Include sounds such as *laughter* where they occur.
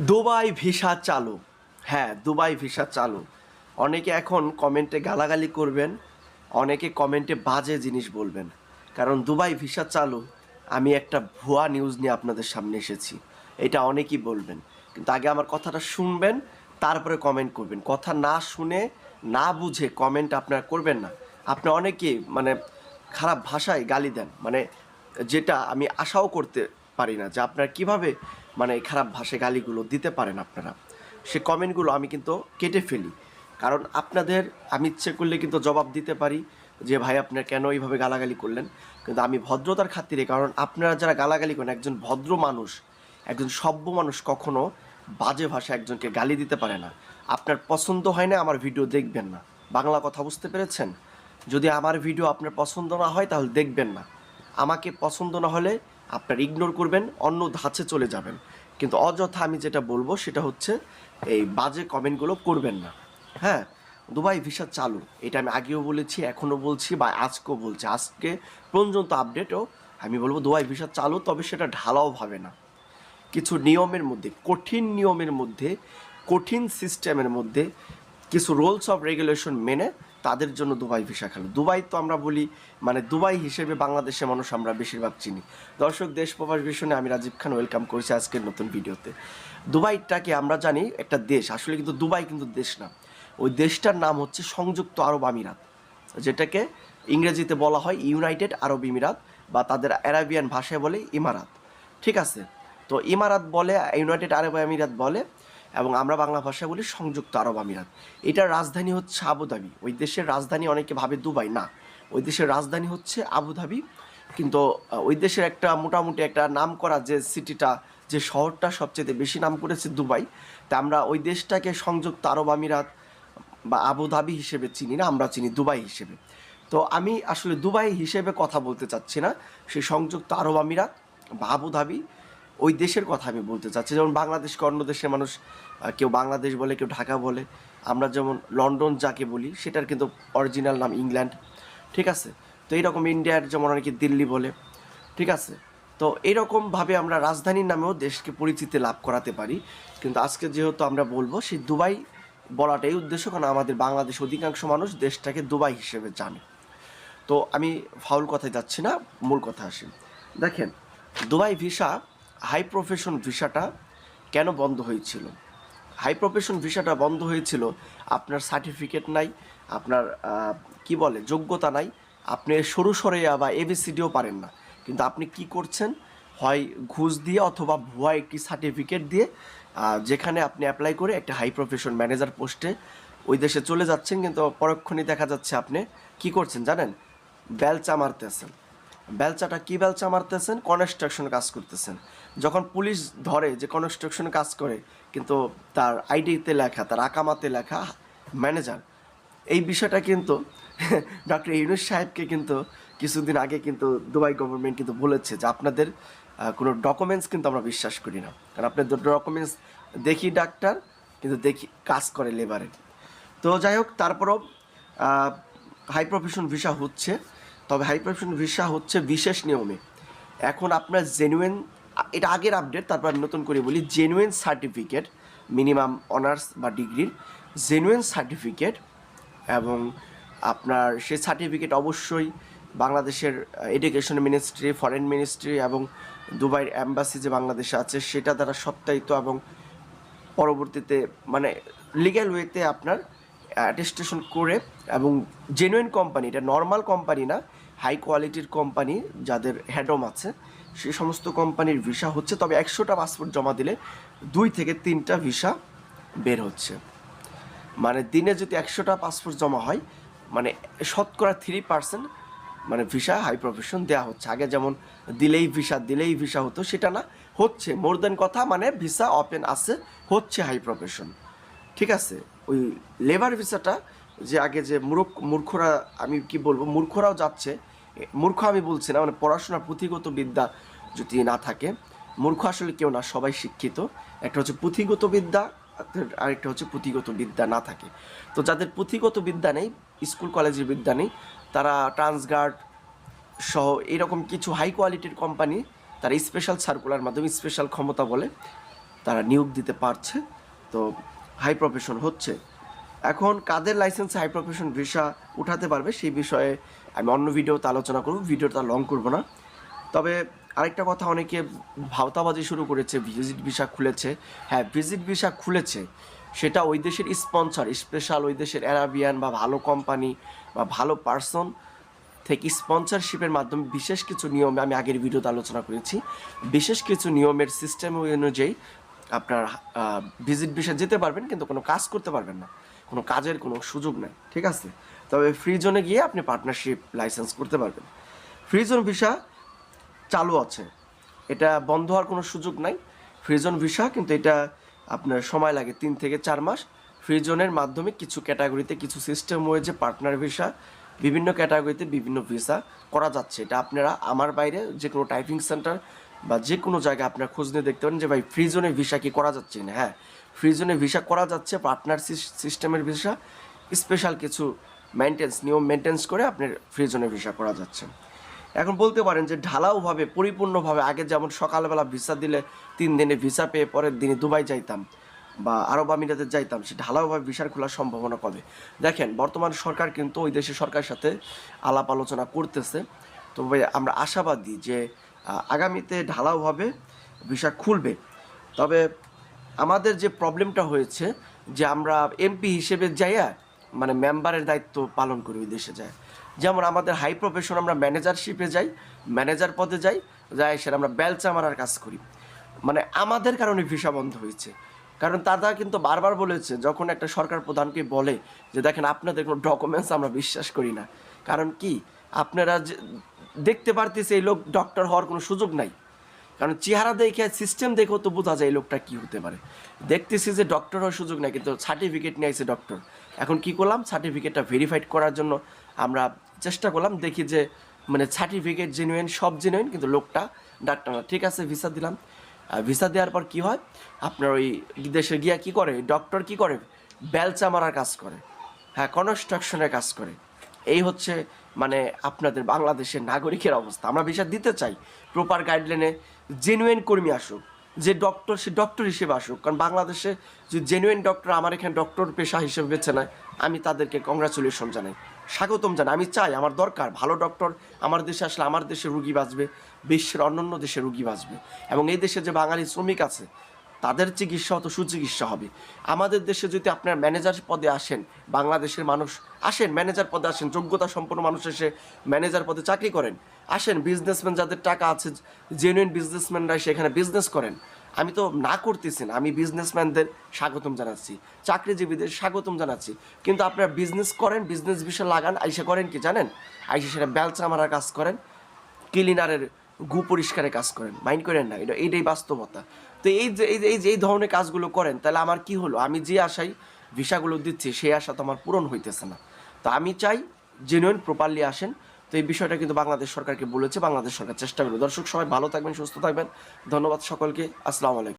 Dubai visa চালু। হ্যাঁ Dubai visa চালু। অনেকে এখন কমেন্টে গালাগালি করবেন, অনেকে কমেন্টে বাজে জিনিস বলবেন। কারণ দুবাই ভিসা চালু, আমি একটা ভুয়া নিউজ নিয়ে আপনাদের সামনে এসেছি। এটা অনেকেই বলবেন। কিন্তু আগে আমার কথাটা শুনবেন, তারপরে কমেন্ট করবেন। কথা না শুনে, না বুঝে কমেন্ট আপনারা করবেন না। আপনি অনেকে মানে খারাপ ভাষায় গালি দেন। মানে যেটা আমি আশাও করতে পারি না যে আপনারা কীভাবে মানে খারাপ ভাষায় গালিগুলো দিতে পারেন আপনারা। সে কমেন্টগুলো আমি কিন্তু কেটে ফেলি। কারণ আপনাদের, আমি ইচ্ছে করলে কিন্তু জবাব দিতে পারি যে, ভাই আপনার কেন এইভাবে গালাগালি করলেন? কিন্তু আমি ভদ্রতার খাতিরে, কারণ আপনারা যারা গালাগালি করেন, একজন ভদ্র মানুষ, একজন সভ্য মানুষ কখনো বাজে ভাষা একজনকে গালি দিতে পারে না। আপনার পছন্দ হয় না, আমার ভিডিও দেখবেন না। বাংলা কথা বুঝতে পেরেছেন? যদি আমার ভিডিও আপনার পছন্দ না হয়, তাহলে দেখবেন না। আমাকে পছন্দ না হলে আপনার ইগনোর করবেন, অন্য ধাঁচে চলে যাবেন। কিন্তু অযথা আমি যেটা বলব সেটা হচ্ছে, এই বাজে কমেন্টগুলো করবেন না। হ্যাঁ? দুবাই ভিসা চালু। এটা আমি আগেও বলেছি, এখনও বলছি বা আজকেও বলছি। আজকে পর্যন্ত আপডেটও আমি বলব দুবাই ভিসা চালু, তবে সেটা ঢালাও ভাবে না। কিছু নিয়মের মধ্যে, কঠিন নিয়মের মধ্যে, কঠিন সিস্টেমের মধ্যে কিছু রুলস অফ রেগুলেশন মেনে তাদের জন্য দুবাই ভিসা খেলো। দুবাই তো আমরা বলি মানে দুবাই হিসেবে বাংলাদেশের মানুষ আমরা বেশিরভাগ চিনি। দর্শক, দেশ প্রবাস ভীষণে আমি রাজীব খান ওয়েলকাম করছি আজকের নতুন ভিডিওতে। দুবাইটাকে আমরা জানি একটা দেশ, আসলে কিন্তু দুবাই কিন্তু দেশ না। ওই দেশটার নাম হচ্ছে সংযুক্ত আরব আমিরাত, যেটাকে ইংরেজিতে বলা হয় ইউনাইটেড আরব ইমিরাত বা তাদের অ্যারাবিয়ান ভাষায় বলে ইমারাত। ঠিক আছে? তো ইমারাত বলে, ইউনাইটেড আরব আমিরাত বলে এবং আমরা বাংলা ভাষায় বলি সংযুক্ত আরব আমিরাত। এটার রাজধানী হচ্ছে আবুধাবি ওই দেশের রাজধানী অনেকে ভাবে দুবাই। না, ওই দেশের রাজধানী হচ্ছে আবুধাবি কিন্তু ওই দেশের একটা মোটামুটি একটা নাম করা যে সিটিটা যে শহরটা সবচেয়ে বেশি নাম করেছে দুবাই, তা আমরা ওই দেশটাকে সংযুক্ত আরব আমিরাত বা আবুধাবি হিসেবে চিনি না, আমরা চিনি দুবাই হিসেবে। তো আমি আসলে দুবাই হিসেবে কথা বলতে চাচ্ছি না। সেই সংযুক্ত আরব আমিরাত বা আবুধাবি ওই দেশের কথা আমি বলতে চাচ্ছি। যেমন বাংলাদেশকে অন্য দেশের মানুষ কেউ বাংলাদেশ বলে, কেউ ঢাকা বলে। আমরা যেমন লন্ডন যাকে বলি, সেটার কিন্তু অরিজিনাল নাম ইংল্যান্ড। ঠিক আছে? তো এইরকম ইন্ডিয়ার যেমন অনেকে দিল্লি বলে। ঠিক আছে? তো এইরকমভাবে আমরা রাজধানীর নামেও দেশকে পরিচিতি লাভ করাতে পারি। কিন্তু আজকে যেহেতু আমরা বলব, সেই দুবাই বলাটাই উদ্দেশ্য, কারণ আমাদের বাংলাদেশ অধিকাংশ মানুষ দেশটাকে দুবাই হিসেবে জানে। তো আমি ফাউল কথায় যাচ্ছি না, মূল কথা আসি দেখেন, দুবাই ভিসা হাই প্রফেশন ভিসাটা কেন বন্ধ হয়েছিল? হাই প্রফেশন ভিসাটা বন্ধ হয়েছিল, আপনার সার্টিফিকেট নাই, আপনার কি বলে, যোগ্যতা নাই, আপনি সরু সরেয়া বা এবিসিডিও পারেন না। কিন্তু আপনি কি করছেন? হয় ঘুষ দিয়ে অথবা ভুয়া একটি সার্টিফিকেট দিয়ে যেখানে আপনি অ্যাপ্লাই করে একটা হাই প্রফেশন ম্যানেজার পোস্টে ওই দেশে চলে যাচ্ছেন, কিন্তু পরক্ষণই দেখা যাচ্ছে আপনি কি করছেন জানেন? বেলচা মারতেছেন। বেলচাটা কি বেলচা মারতেছেন? কনস্ট্রাকশন কাজ করতেছেন। যখন পুলিশ ধরে যে কনস্ট্রাকশন কাজ করে, কিন্তু তার আইডিতে লেখা, তার আকামাতে লেখা ম্যানেজার এই বিষয়টা কিন্তু *laughs* ডক্টর ইউনুস সাহেবকে কিন্তু কিছুদিন আগে কিন্তু দুবাই গভর্নমেন্ট কিন্তু বলেছে যে আপনাদের কোনো ডকুমেন্টস কিন্তু আমরা বিশ্বাস করি না। কারণ আপনাদের ডকুমেন্টস দেখি ডাক্তার কিন্তু দেখি কাজ করে লেবারে তো যাই হোক, তারপরও হাই প্রফেশন ভিসা হচ্ছে। তবে হাই প্রফেশন ভিসা হচ্ছে বিশেষ নিয়মে। এখন আপনার জেনুইন এটা আগের আপডেট তারপর আমি নতুন করে বলি জেনুইন সার্টিফিকেট মিনিমাম অনার্স বা ডিগ্রির জেনুইন সার্টিফিকেট এবং আপনার সেই সার্টিফিকেট অবশ্যই বাংলাদেশের এডুকেশন মিনিস্ট্রি ফরেন মিনিস্ট্রি এবং দুবাইয়ের অ্যাম্বাসি যে বাংলাদেশে আছে, সেটা দ্বারা সত্যায়িত এবং পরবর্তীতে মানে লিগ্যাল ওয়েতে আপনার অ্যাটেস্টেশন করে এবং জেনুইন কোম্পানি এটা নর্মাল কোম্পানি না হাই কোয়ালিটির কোম্পানি যাদের হ্যাডম আছে, সে সমস্ত কোম্পানির ভিসা হচ্ছে, তবে একশোটা পাসপোর্ট জমা দিলে দুই থেকে তিনটা ভিসা বের হচ্ছে। মানে দিনে যদি একশোটা পাসপোর্ট জমা হয় মানে শতকরা থ্রি পার্সেন্ট মানে ভিসা হাই প্রফেশন দেওয়া হচ্ছে। আগে যেমন দিলেই ভিসা দিলেই ভিসা হতো, সেটা না, হচ্ছে। মোর দেন কথা মানে ভিসা ওপেন আছে, হচ্ছে হাই প্রফেশন ঠিক আছে? ওই লেবার ভিসাটা যে আগে যে মূর্খ মূর্খরা, আমি কি বলব, মূর্খরাও যাচ্ছে মূর্খ আমি বলছি না মানে পড়াশোনার পুঁথিগত বিদ্যা যদি না থাকে, মূর্খ আসলে কেউ না, সবাই শিক্ষিত। একটা হচ্ছে পুঁথিগত বিদ্যা, আরেকটা হচ্ছে পুঁথিগত বিদ্যা না থাকে। তো যাদের পুঁথিগত বিদ্যা নেই, স্কুল কলেজের বিদ্যা নেই, তারা ট্রান্সগার্ড সহ এরকম কিছু হাই কোয়ালিটির কোম্পানি তারা স্পেশাল সার্কুলার মাধ্যমে স্পেশাল ক্ষমতা বলে তারা নিয়োগ দিতে পারছে। তো হাই প্রফেশন হচ্ছে। এখন কাদের লাইসেন্স হাই প্রফেশন ভিসা উঠাতে পারবে সেই বিষয়ে আমি অন্য ভিডিওতে আলোচনা করব, ভিডিওটা লং করব না। তবে আরেকটা কথা, অনেকে ভাওতাবাজি শুরু করেছে ভিজিট ভিসা খুলেছে। হ্যাঁ ভিজিট ভিসা খুলেছে, সেটা ওই দেশের স্পন্সর স্পেশাল ওই দেশের অ্যারাবিয়ান বা ভালো কোম্পানি বা ভালো পার্সন থেকে স্পন্সরশিপের মাধ্যমে বিশেষ কিছু নিয়মে আমি আগের ভিডিওতে আলোচনা করেছি। বিশেষ কিছু নিয়মের সিস্টেম অনুযায়ী আপনার ভিজিট ভিসা যেতে পারবেন, কিন্তু কোনো কাজ করতে পারবেন না। কোনো কাজের কোনো সুযোগ নেই, ঠিক আছে? তবে ফ্রি জোনে গিয়ে আপনি পার্টনারশিপ লাইসেন্স করতে পারবেন। ফ্রি জোন ভিসা চালু আছে। এটা বন্ধ হওয়ার কোনো সুযোগ নাই। ফ্রিজন ভিসা কিন্তু এটা আপনার সময় লাগে তিন থেকে চার মাস। ফ্রিজনের মাধ্যমে কিছু ক্যাটাগরিতে কিছু সিস্টেম হয়েছে পার্টনার ভিসা বিভিন্ন ক্যাটাগরিতে বিভিন্ন ভিসা করা যাচ্ছে। এটা আপনারা, আমার বাইরে যে কোনো টাইপিং সেন্টার বা যে কোনো জায়গায় আপনার খোঁজ নিয়ে দেখতে পারেন যে, ভাই ফ্রিজনে ভিসা কি করা যাচ্ছে না হ্যাঁ ফ্রিজনে ভিসা করা যাচ্ছে পার্টনার সিস্টেমের ভিসা স্পেশাল কিছু মেনটেন্স নিয়ম মেনটেন্স করে আপনার ফ্রিজনে ভিসা করা যাচ্ছে। এখন বলতে পারেন যে, ঢালাওভাবে, পরিপূর্ণভাবে আগে যেমন সকালবেলা ভিসা দিলে তিন দিনে ভিসা পেয়ে পরের দিনে দুবাই যাইতাম বা আরব আমিরাতে যাইতাম, সে ঢালাওভাবে ভিসার খোলার সম্ভাবনা কবে দেখেন, বর্তমান সরকার কিন্তু ওই দেশের সরকারের সাথে আলাপ আলোচনা করতেছে। তবে আমরা আশাবাদী যে আগামীতে ঢালাওভাবে ভিসা খুলবে। তবে আমাদের যে প্রবলেমটা হয়েছে, যে আমরা এমপি হিসেবে যাইয়া মানে মেম্বারের দায়িত্ব পালন করি ওই দেশে যায়। যেমন আমাদের হাই প্রফেশন আমরা ম্যানেজারশিপে যাই, ম্যানেজার পদে যাই যাই সেটা আমরা বেলচা মারার কাজ করি। মানে আমাদের কারণে ভিসা বন্ধ হয়েছে। কারণ তারা কিন্তু বারবার বলেছে, যখন একটা সরকার প্রধানকে বলে, যে দেখেন আপনাদের কোনো ডকুমেন্টস আমরা বিশ্বাস করি না। কারণ কি? আপনারা যে দেখতে পারতেছে এই লোক ডক্টর হওয়ার কোনো সুযোগ নাই। কারণ চেহারা দেখে সিস্টেম দেখেও তো বোঝা যায় এই লোকটা কী হতে পারে। দেখতেছি যে ডক্টর হওয়ার সুযোগ নাই, কিন্তু সার্টিফিকেট নিয়ে আসছে ডক্টর এখন কি করলাম? সার্টিফিকেটটা ভেরিফাইড করার জন্য আমরা চেষ্টা করলাম, দেখি যে মানে সার্টিফিকেট জেনুইন সব জেনুইন কিন্তু লোকটা ডাক্তার না। ঠিক আছে ভিসা দিলাম। ভিসা দেওয়ার পর কি হয়? আপনার ওই দেশে গিয়া কি করে? ডক্টর কি করে? বেলচা মারার কাজ করে। হ্যাঁ কনস্ট্রাকশনের কাজ করে। এই হচ্ছে মানে আপনাদের বাংলাদেশের নাগরিকের অবস্থা। আমরা ভিসা দিতে চাই। প্রপার গাইডলাইনে জেনুইন কর্মী আসুক, যে ডক্টর সে ডক্টর হিসেবে আসুক। কারণ বাংলাদেশে যে জেনুইন ডক্টর আমার এখানে ডক্টর পেশা হিসেবে বেছে নেয়, আমি তাদেরকে কংগ্রাচুলেশন জানাই। স্বাগতম জানাই। আমি চাই আমার দরকার ভালো ডক্টর আমার দেশে আসলে আমার দেশে রুগী বাঁচবে, বিশ্বের অন্যান্য দেশে রুগী বাঁচবে। এবং এই দেশে যে বাঙালি শ্রমিক আছে তাদের চিকিৎসা হতো সুচিকিৎসা হবে। আমাদের দেশে যদি আপনার ম্যানেজার পদে আসেন, বাংলাদেশের মানুষ আসেন ম্যানেজার পদে আসেন, যোগ্যতা সম্পন্ন মানুষ এসে ম্যানেজার পদে চাকরি করেন, আসেন বিজনেসম্যান যাদের টাকা আছে জেনুইন বিজনেসম্যানরা সেখানে বিজনেস করেন। আমি তো না করতেছি না, আমি বিজনেসম্যানদের স্বাগতম জানাচ্ছি, চাকরিজীবীদের স্বাগতম জানাচ্ছি। কিন্তু আপনারা বিজনেস করেন বিজনেস বিষয় লাগান, আইসা করেন কি জানেন? আইসা সেটা বেলচা মারার কাজ করেন ক্লিনারের গু পরিষ্কারের কাজ করেন মাইন্ড করেন না, এটা এইটাই বাস্তবতা। তো এই যে এই যে এই যে এই ধরনের কাজগুলো করেন, তাহলে আমার কি হলো? আমি যে আশাই ভিসাগুলো দিচ্ছি, সেই আশা তো আমার পূরণ হইতেছে না। তো আমি চাই জেনুইন প্রপারলি আসেন। তো এই বিষয়টা কিন্তু বাংলাদেশ সরকারকে বলেছে, বাংলাদেশ সরকার চেষ্টা করবে। দর্শক, সবাই ভালো থাকবেন, সুস্থ থাকবেন। ধন্যবাদ সকলকে। আসসালামু আলাইকুম।